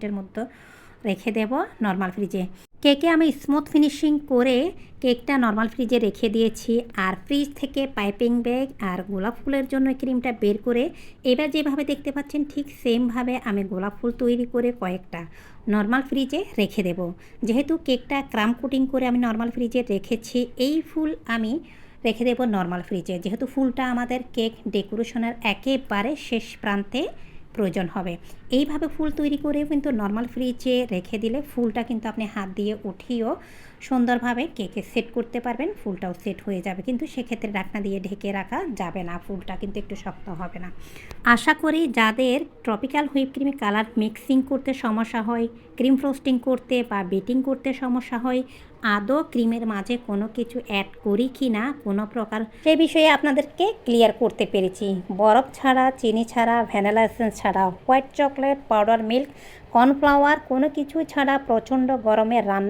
মিনিটের মধ্যে রেখে দেব নর্মাল ফ্রিজে কেকে আমি স্মুথ ফিনিশিং করে কেকটা নর্মাল ফ্রিজে রেখে দিয়েছি আর ফ্রিজ থেকে পাইপিং ব্যাগ আর গোলাপ ফুলের জন্য ক্রিমটা বের করে এবার যেভাবে দেখতে পাচ্ছেন ঠিক সেমভাবে আমি গোলাপ ফুল তৈরি করে কয়েকটা নর্মাল ফ্রিজে রেখে দেব। যেহেতু কেকটা ক্রাম কোটিং করে আমি নর্মাল ফ্রিজে রেখেছি, এই ফুল আমি রেখে দেবো নর্মাল ফ্রিজে যেহেতু ফুলটা আমাদের কেক ডেকোরেশনের একেবারে শেষ প্রান্তে প্রয়োজন হবে। এইভাবে ফুল তৈরি করেও কিন্তু নর্মাল ফ্রিজে রেখে দিলে ফুলটা কিন্তু আপনি হাত দিয়ে উঠিয়েও সুন্দরভাবে কেকে সেট করতে পারবেন, ফুলটাও সেট হয়ে যাবে। কিন্তু সেক্ষেত্রে ঢাকনা দিয়ে ঢেকে রাখা যাবে না, ফুলটা কিন্তু একটু শক্ত হবে না। আশা করি যাদের ট্রপিক্যাল হুইপ ক্রিমে কালার মিক্সিং করতে সমস্যা হয় ক্রিম ফ্রোস্টিং করতে বা বেটিং করতে সমস্যা হয়, আদৌ ক্রিমের মাঝে কোনো কিছু অ্যাড করি কি না, কোনো প্রকার সে বিষয়ে আপনাদেরকে ক্লিয়ার করতে পেরেছি। বরফ ছাড়া, চিনি ছাড়া ভ্যানিলা এসেন্স ছাড়া white chocolate powder milk cornflour কোনো কিছু ছাড়া প্রচণ্ড গরমে রান্না